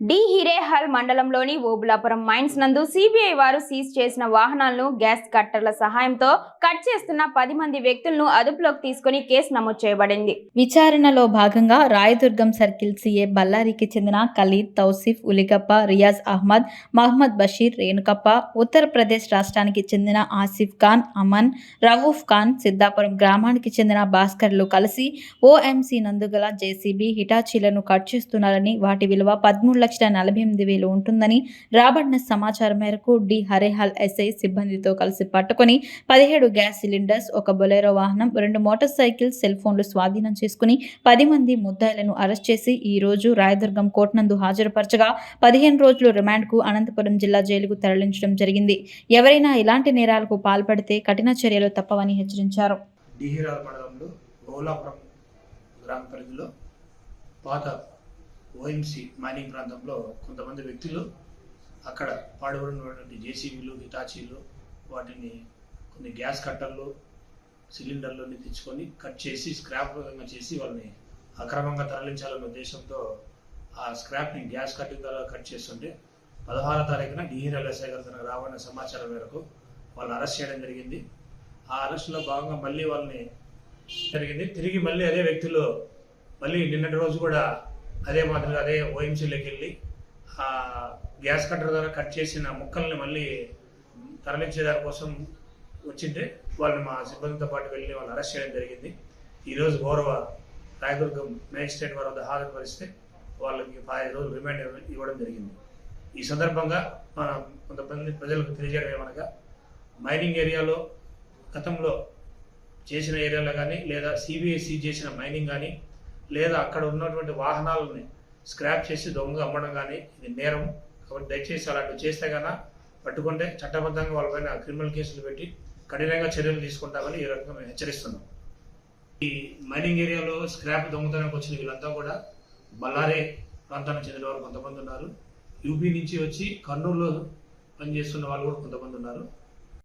D Hirehal మండలంలోని Obulapuram mines నందు CBI వారు సీజ్ చేసిన వాహనాలను గ్యాస్ కట్టర్ల సహాయంతో కట్ చేస్తున్న పది మంది వ్యక్తులను అదుపులోకి తీసుకుని కేసు నమోదు చేయబడింది. విచారణలో భాగంగా రాయదుర్గం సర్కిల్ సీఏ బల్లారికి చెందిన ఖలీద్ తౌసిఫ్ ఉలిగప్ప రియాజ్ అహ్మద్ మహమ్మద్ బషీర్ రేణుకప్ప ఉత్తరప్రదేశ్ రాష్ట్రానికి చెందిన ఆసిఫ్ ఖాన్ అమన్ రవూఫ్ ఖాన్ సిద్ధాపురం గ్రామానికి చెందిన భాస్కర్లు కలిసి ఓఎంసీ నందుగల జేసీబీ హిటాచీలను కట్ చేస్తున్నారని వాటి విలువ పదమూడు లక్షల నలభై ఎనిమిది వేలు ఉంటుందని రాబడిన సమాచారం మేరకు డి హరేహాల్ ఎస్ఐ సిబ్బందితో కలిసి పట్టుకొని పదిహేడు గ్యాస్ సిలిండర్స్ ఒక బొలెరో వాహనం రెండు మోటార్ సైకిల్ సెల్ ఫోన్లు స్వాధీనం చేసుకుని పది మంది ముద్దాయిలను అరెస్ట్ చేసి ఈ రోజు రాయదుర్గం కోర్టు నందు హాజరుపరచగా పదిహేను రోజులు రిమాండ్కు అనంతపురం జిల్లా జైలుకు తరలించడం జరిగింది. ఎవరైనా ఇలాంటి నేరాలకు పాల్పడితే కఠిన చర్యలు తప్పవని హెచ్చరించారు. డిహిరాల మండలంలో ఓలాపురం గ్రామ పరిధిలో పాత ఓఎంసి మైనింగ్ ప్రాంతంలో కొంతమంది వ్యక్తులు అక్కడ పాడుబడినటువంటి జేసీబీలు హిటాచీలు వాటిని కొన్ని గ్యాస్ కట్టర్లు సిలిండర్లని తెచ్చుకొని కట్ చేసి స్క్రాప్ విధంగా చేసి వాళ్ళని అక్రమంగా తరలించాలన్న ఉద్దేశంతో ఆ స్క్రాప్ని గ్యాస్ కట్టింగ్ ద్వారా కట్ చేస్తుంటే పదహారో తారీఖున డిహిరాల ఎస్ఐ గారు తనకు రావాలన్న సమాచారం మేరకు వాళ్ళని అరెస్ట్ చేయడం జరిగింది. ఆ అరెస్టులో భాగంగా మళ్ళీ వాళ్ళని జరిగింది. తిరిగి మళ్ళీ అదే వ్యక్తులు మళ్ళీ నిన్నటి రోజు కూడా అదే మాదిరిగా అదే ఓఎంసీలోకి వెళ్ళి ఆ గ్యాస్ కట్టర్ ద్వారా కట్ చేసిన ముక్కల్ని మళ్ళీ తరలించే దానికోసం వచ్చింటే వాళ్ళని మా సిబ్బందితో పాటు వెళ్ళి వాళ్ళని అరెస్ట్ చేయడం జరిగింది. ఈరోజు గౌరవ రాయదుర్గం మేజిస్ట్రేట్ వారి వద్ద హాజరుపరిస్తే వాళ్ళకి పదిహేను రోజులు రిమాండ్ ఇవ్వడం జరిగింది. ఈ సందర్భంగా మన కొంతమంది ప్రజలకు తెలియజేయడం ఏమనగా మైనింగ్ ఏరియాలో గతంలో చేసిన ఏరియాలో కానీ లేదా సిబిఎస్ఈ చేసిన మైనింగ్ కానీ లేదా అక్కడ ఉన్నటువంటి వాహనాలని స్క్రాప్ చేసి దొంగ అమ్మడం కానీ ఇది నేరం. కాబట్టి దయచేసి అలాంటివి చేస్తే కన్నా పట్టుకుంటే చట్టబద్ధంగా వాళ్ళపైన క్రిమినల్ కేసులు పెట్టి కఠినంగా చర్యలు తీసుకుంటామని ఈ రకంగా మేము హెచ్చరిస్తున్నాం. ఈ మైనింగ్ ఏరియాలో స్క్రాప్ దొంగతనానికి వచ్చిన వీళ్ళంతా కూడా బల్లారే ప్రాంతానికి చెందిన వారు కొంతమంది ఉన్నారు. యూపీ నుంచి వచ్చి కర్నూలులో పనిచేస్తున్న వాళ్ళు కూడా కొంతమంది ఉన్నారు.